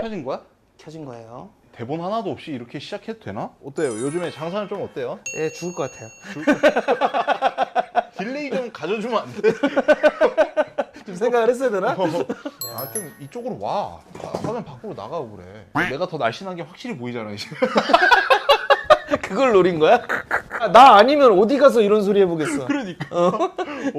켜진 거야? 켜진 거예요. 대본 하나도 없이 이렇게 시작해도 되나? 어때요? 요즘에 장사는 좀 어때요? 예, 죽을 것 같아요. 딜레이 좀 가져주면 안 돼? 좀 생각을 했어야 되나? 아좀 이쪽으로 와. 화면 밖으로 나가고 그래. 내가 더 날씬한 게 확실히 보이잖아 지금. 그걸 노린 거야? 아, 나 아니면 어디 가서 이런 소리 해보겠어. 그러니까 어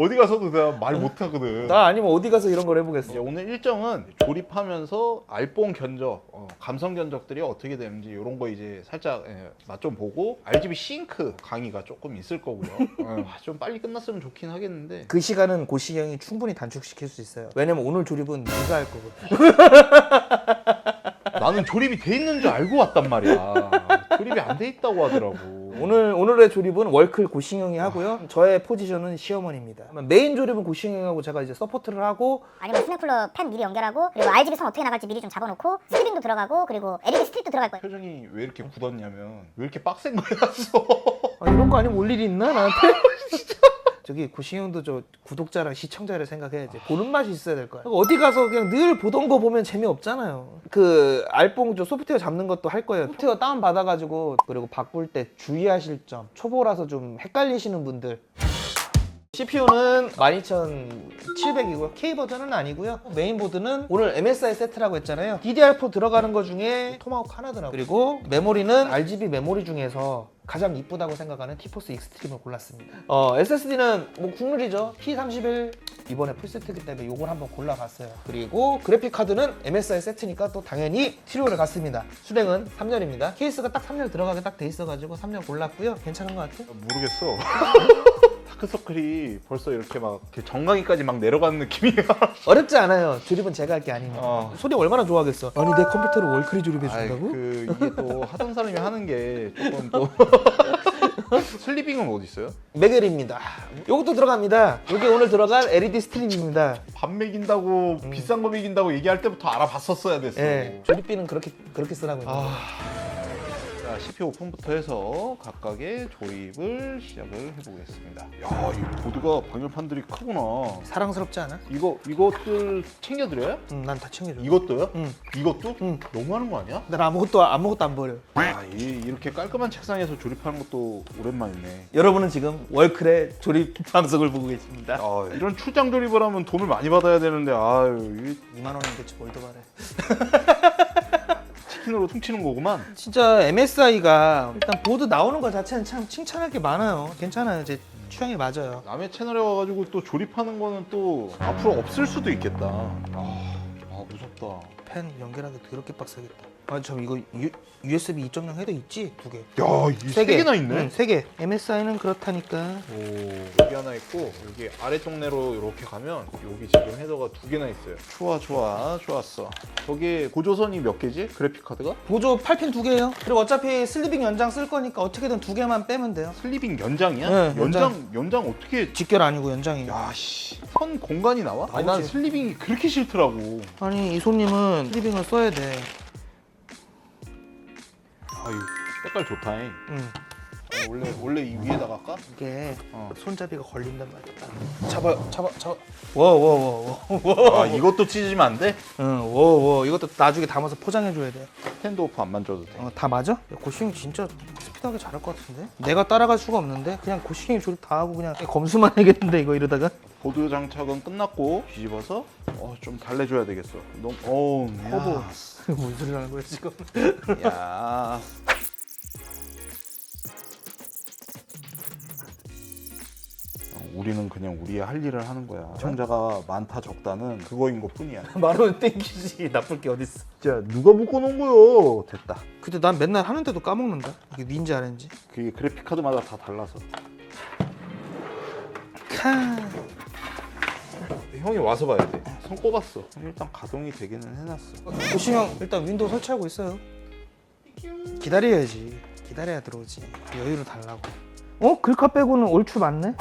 디 가서도 내가 말 못하거든. 나 아니면 어디 가서 이런 걸 해보겠어. 이제 오늘 일정은 조립하면서 알뽕 견적, 어, 감성 견적들이 어떻게 되는지 이런 거 이제 살짝 예, 맛좀 보고 RGB 싱크 강의가 조금 있을 거고요. 어, 좀 빨리 끝났으면 좋긴 하겠는데 그 시간은 고시경이 충분히 단축시킬 수 있어요. 왜냐면 오늘 조립은 네가 할 거거든. 나는 조립이 돼 있는 줄 알고 왔단 말이야. 조립이 안 돼 있다고 하더라고. 오늘 오늘의 조립은 월클 고시경이 하고요. 저의 포지션은 시어머니입니다. 메인 조립은 고시경하고 제가 이제 서포트를 하고 아니면 스냅쿨러 팬 미리 연결하고 그리고 RGB 선 어떻게 나갈지 미리 좀 잡아놓고 스트링도 들어가고 그리고 LED 스틱도 들어갈 거예요. 표정이 왜 이렇게 굳었냐면 왜 이렇게 빡센 거였어? 아, 이런 거 아니면 올 일이 있나 나한테? 저기 고시경도 저 구독자랑 시청자를 생각해야지 보는 맛이 있어야 될 거야 어디 가서 그냥 늘 보던 거 보면 재미없잖아요 그 알뽕 저 소프트웨어 잡는 것도 할 거예요 소프트웨어 다운 받아가지고 그리고 바꿀 때 주의하실 점 초보라서 좀 헷갈리시는 분들 CPU는 12700이고요. K 버전은 아니고요. 메인보드는 오늘 MSI 세트라고 했잖아요. DDR4 들어가는 거 중에 토마호크 하나 더라고요. 그리고 메모리는 RGB 메모리 중에서 가장 이쁘다고 생각하는 티포스 익스트림을 골랐습니다. 어, SSD는 뭐 국룰이죠. P31 이번에 풀세트이기 때문에 요걸 한번 골라봤어요. 그리고 그래픽 카드는 MSI 세트니까 또 당연히 티리오를 갔습니다. 수량은 3년입니다. 케이스가 딱 3년 들어가게 딱 돼 있어가지고 3년 골랐고요. 괜찮은 것 같아요. 모르겠어. 다크서클이 벌써 이렇게 막 이렇게 정강이까지 막 내려가는 느낌이야. 어렵지 않아요. 조립은 제가 할 게 아니니까. 어. 소리 얼마나 좋아하겠어. 아니 내 컴퓨터를 월클이 조립해 아이, 준다고? 그 이게 또 하던 사람이 하는 게 조금 또 슬리빙은 어디 있어요? 메겔입니다. 요것도 들어갑니다. 요게 오늘 들어갈 LED 스트립입니다. 밥 먹인다고 비싼 거 먹인다고 얘기할 때부터 알아봤었어야 됐어. 예. 조립비는 그렇게 그렇게 쓰라고 있는 아. 자, CPU 오픈부터 해서 각각의 조립을 시작을 해보겠습니다. 야, 이 보드가 방열판들이 크구나. 사랑스럽지 않아? 이거 이것들 챙겨드려요? 응, 난 다 챙겨줘. 이것도요? 응. 이것도? 응. 너무 하는 거 아니야? 난 아무것도 아무것도 안 버려. 아, 이, 이렇게 깔끔한 책상에서 조립하는 것도 오랜만이네. 여러분은 지금 월클의 조립 방송을 보고 계십니다. 아, 이런 출장 조립을 하면 돈을 많이 받아야 되는데 아유, 이 2만 원이겠지 뭘더 바래. 치킨으로 퉁치는 거구만. 진짜 MSI가 일단 보드 나오는 것 자체는 참 칭찬할 게 많아요. 괜찮아요. 제 취향에 맞아요. 남의 채널에 와가지고 또 조립하는 거는 또 앞으로 없을 수도 있겠다. 아, 아 무섭다. 펜 연결하기 더럽게 빡세겠다. 아, 저 이거 U, USB 2.0 헤더 있지? 두 개. 야, 이세 개나 있네. 응, 세 개. MSI는 그렇다니까. 오, 여기 하나 있고 여기 아래쪽 내로 이렇게 가면 여기 지금 헤더가 두 개나 있어요. 좋아, 좋아, 좋았어. 저기 고조선이 몇 개지? 그래픽 카드가? 보조 8핀 두 개예요. 그리고 어차피 슬리빙 연장 쓸 거니까 어떻게든 두 개만 빼면 돼요. 슬리빙 연장이야? 네, 연장 연장. 연장 어떻게? 직결 아니고 연장이에요. 야, 씨. 선 공간이 나와? 아니, 난 나오지. 슬리빙이 그렇게 싫더라고. 아니 이 손님은 슬리빙을 써야 돼. 아유, 색깔 좋다잉. 응. 어, 원래 원래 이 위에다가 할까? 이게 어. 손잡이가 걸린단 말이야. 잡아, 잡아, 잡아. 워워워워. 아, 이것도 찢으면 안 돼? 응, 워워. 이것도 나중에 담아서 포장해 줘야 돼. 스탠드 오프 안 만져도 돼. 어, 다 맞아? 야, 고시경 진짜 스피드하게 잘할 것 같은데? 내가 따라갈 수가 없는데 그냥 고시경이 조립 다 하고 그냥 검수만 해야겠는데 이거 이러다가 보드 장착은 끝났고 뒤집어서 어, 좀 달래줘야 되겠어. 너무 어우, 커브. 야. 뭔 소리 하는 거야 지금? 야. 우리는 그냥 우리의 할 일을 하는 거야. 시청자가 많다 적다는 그거인 것 뿐이야. 말하면 땡기지 나쁠 게 어딨어 진짜 누가 묶어놓은 거요? 됐다. 근데 난 맨날 하는데도 까먹는다 이게 닌지 아닌지 그게 그래픽 카드마다 다 달라서. 카 형이 와서 봐야 돼. 손 꼽았어. 일단 가동이 되기는 해놨어. 고시경 일단 윈도우 설치하고 있어요 기다려야지 기다려야 들어오지 여유를 달라고 어? 글카 빼고는 얼추 맞네?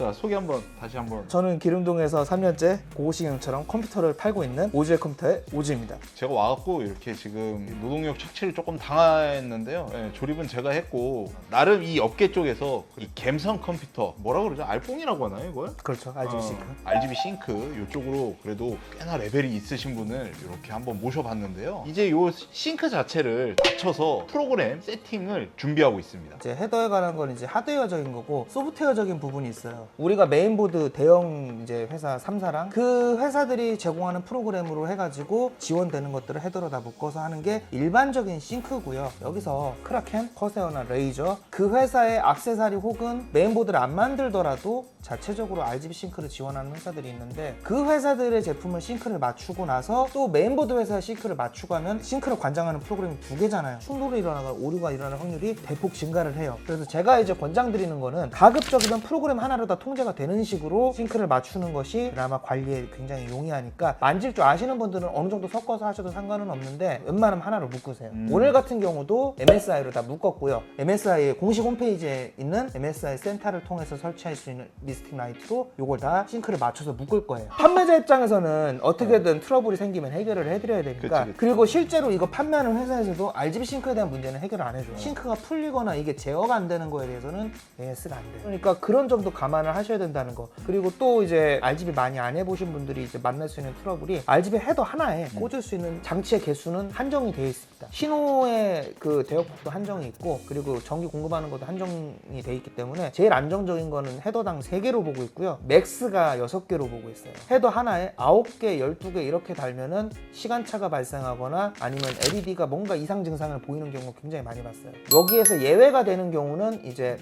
자 소개 한번 다시 한번 저는 기름동에서 3년째 고고시경처럼 컴퓨터를 팔고 있는 오즈의 컴퓨터의 오즈입니다. 제가 와갖고 이렇게 지금 노동력 착취를 조금 당했는데요. 예, 조립은 제가 했고 나름 이 업계 쪽에서 이 갬성 컴퓨터 뭐라 그러죠? 알뽕이라고 하나요 이걸? 그렇죠. RGB 어, 싱크. RGB 싱크 이쪽으로 그래도 꽤나 레벨이 있으신 분을 이렇게 한번 모셔봤는데요. 이제 요 싱크 자체를 갖춰서 프로그램 세팅을 준비하고 있습니다. 이제 헤더에 관한 건 이제 하드웨어적인 거고 소프트웨어적인 부분이 있어요. 우리가 메인보드 대형 이제 회사 3사랑 그 회사들이 제공하는 프로그램으로 해가지고 지원되는 것들을 헤더로 다 묶어서 하는 게 일반적인 싱크고요. 여기서 크라켄, 커세어나 레이저 그 회사의 악세사리 혹은 메인보드를 안 만들더라도 자체적으로 RGB 싱크를 지원하는 회사들이 있는데 그 회사들의 제품을 싱크를 맞추고 나서 또 메인보드 회사의 싱크를 맞추고 하면 싱크를 관장하는 프로그램이 두 개잖아요. 충돌이 일어나거나 오류가 일어나는 확률이 대폭 증가를 해요. 그래서 제가 이제 권장드리는 거는 가급적이면 프로그램 하나로 다 통제가 되는 식으로 싱크를 맞추는 것이 그나마 관리에 굉장히 용이하니까 만질 줄 아시는 분들은 어느 정도 섞어서 하셔도 상관은 없는데 웬만하면 하나로 묶으세요. 음. 오늘 같은 경우도 MSI로 다 묶었고요. MSI의 공식 홈페이지에 있는 MSI 센터를 통해서 설치할 수 있는 미스틱 라이트로 이걸 다 싱크를 맞춰서 묶을 거예요. 판매자 입장에서는 어떻게든 트러블이 생기면 해결을 해드려야 되니까 그치, 그치. 그리고 실제로 이거 판매하는 회사에서도 RGB 싱크에 대한 문제는 해결을 안 해줘요. 싱크가 풀리거나 이게 제어가 안 되는 거에 대해서는 AS가 안 돼요. 그러니까 그런 점도 감안 을 하셔야 된다는 거. 그리고 또 이제 RGB 많이 안 해보신 분들이 이제 만날 수 있는 트러블이 RGB 헤더 하나에 꽂을 수 있는 장치의 개수는 한정이 되어 있습니다. 신호의 그 대역폭도 한정이 있고 그리고 전기 공급하는 것도 한정이 돼 있기 때문에 제일 안정적인 거는 헤더당 3개로 보고 있고요. 맥스가 6개로 보고 있어요. 헤더 하나에 9개, 12개 이렇게 달면은 시간차가 발생하거나 아니면 LED가 뭔가 이상 증상을 보이는 경우가 굉장히 많이 봤어요. 여기에서 예외가 되는 경우는 이제